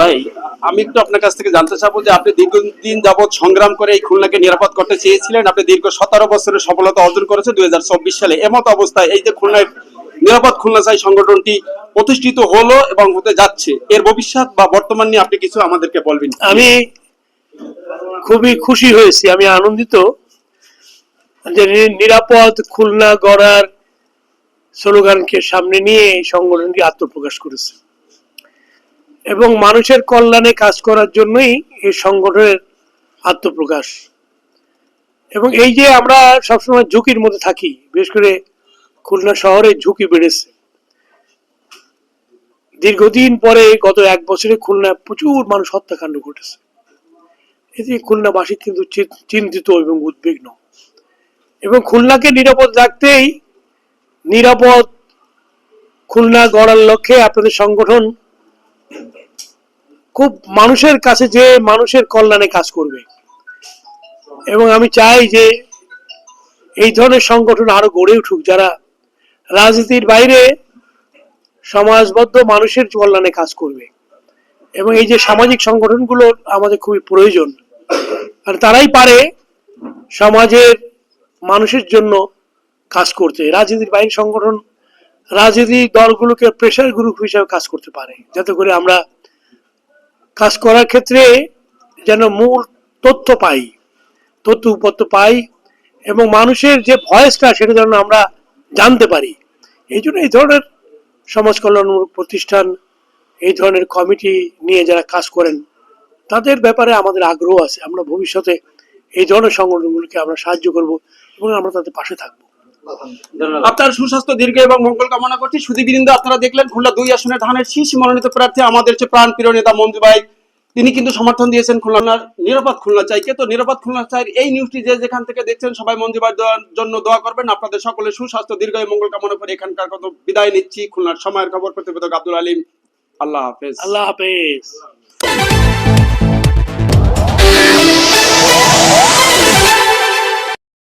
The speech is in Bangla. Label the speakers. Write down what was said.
Speaker 1: ভাই, আমি একটু আপনার কাছ থেকে জানতে চাবো যে আপনি দীর্ঘদিন যাবৎ সংগ্রাম করে এই খুলনাকে নিরাপদ করতে চেয়েছিলেন। আপনি দীর্ঘ সতেরো বছরের সফলতা অর্জন করেছে দুই সালে। এমত অবস্থায় এই যে খুলনায়, নিরাপদ খুলনা চাই সংগঠনটি প্রতিষ্ঠিত হলো এবং হতে যাচ্ছে, এর ভবিষ্যৎ বা বর্তমান নিয়ে আপনি কিছু আমাদেরকে বলবেন
Speaker 2: আমি খুবই খুশি হয়েছি, আমি আনন্দিত যে নিরাপদ খুলনা গড়ার স্লোগানকে সামনে নিয়ে এই সংগঠনটি আত্মপ্রকাশ করেছে। এবং মানুষের কল্যাণে কাজ করার জন্যই এই সংগঠনের আত্মপ্রকাশ। এবং এই যে আমরা সবসময় ঝুঁকির মধ্যে থাকি, বিশেষ করে খুলনা শহরে ঝুঁকি বেড়েছে। দীর্ঘদিন পরে গত এক বছরে খুলনা প্রচুর মানুষ হত্যাকাণ্ড ঘটেছে। এতে খুলনাবাসী কিন্তু চিন্তিত এবং উদ্বিগ্ন। এবং খুলনাকে নিরাপদ রাখতেই নিরাপদ খুলনা গড়ার লক্ষ্যে আপনাদের সংগঠন খুব মানুষের কাছে যে মানুষের কল্যাণে কাজ করবে। এবং আমি চাই যে এই ধরনের সংগঠন আরও গড়ে উঠুক, যারা রাজনীতির বাইরে সমাজবদ্ধ মানুষের কল্যাণে কাজ করবে। এবং এই যে সামাজিক সংগঠনগুলো আমাদের খুবই প্রয়োজন, আর তারাই পারে সমাজের মানুষের জন্য কাজ করতে। রাজনীতির বাইরের সংগঠন রাজনীতিক দলগুলোকে প্রেশার গ্রুপ হিসাবে কাজ করতে পারে, যাতে করে আমরা কাজ করার ক্ষেত্রে যেন মূল তথ্য পাই, তথ্য উপত্য পাই এবং মানুষের যে ভয়েসটা সেটা যেন আমরা জানতে পারি। এই জন্য এই ধরনের সমাজ কল্যাণমূলক প্রতিষ্ঠান, এই ধরনের কমিটি নিয়ে যারা কাজ করেন, তাদের ব্যাপারে আমাদের আগ্রহ আছে। আমরা ভবিষ্যতে এই ধরনের সংগঠনগুলোকে আমরা সাহায্য করব এবং আমরা তাদের পাশে থাকব।
Speaker 1: আপনার সুস্বাস্থ্য দীর্ঘ এবং মঙ্গল কামনা করছি। সুদীবৃন্দ আপনারা দেখলেন খুলনা দুই আসনে ধানের শীষ মনোনীত প্রার্থী আমাদের যে প্রাণ প্রিয় নেতা মঞ্জু ভাই তিনি কিন্তু সমর্থন দিয়েছেন খুলনার নিরাপদ খুলনা চাইকে। তো নিরাপদ খুলনা চাই এই নিউজটি যে যেখান থেকে দেখছেন সবাই মঞ্জু ভাই দেওয়ার জন্য দোয়া করবেন। আপনাদের সকলের সুস্বাস্থ্য দীর্ঘ এবং মঙ্গল কামনা করে এখানকার কত বিদায় নিচ্ছি। খুলনার সময়ের খবর প্রতিবেদক আব্দুল আলিম। আল্লাহ হাফেজ।
Speaker 2: আল্লাহ হাফেজ।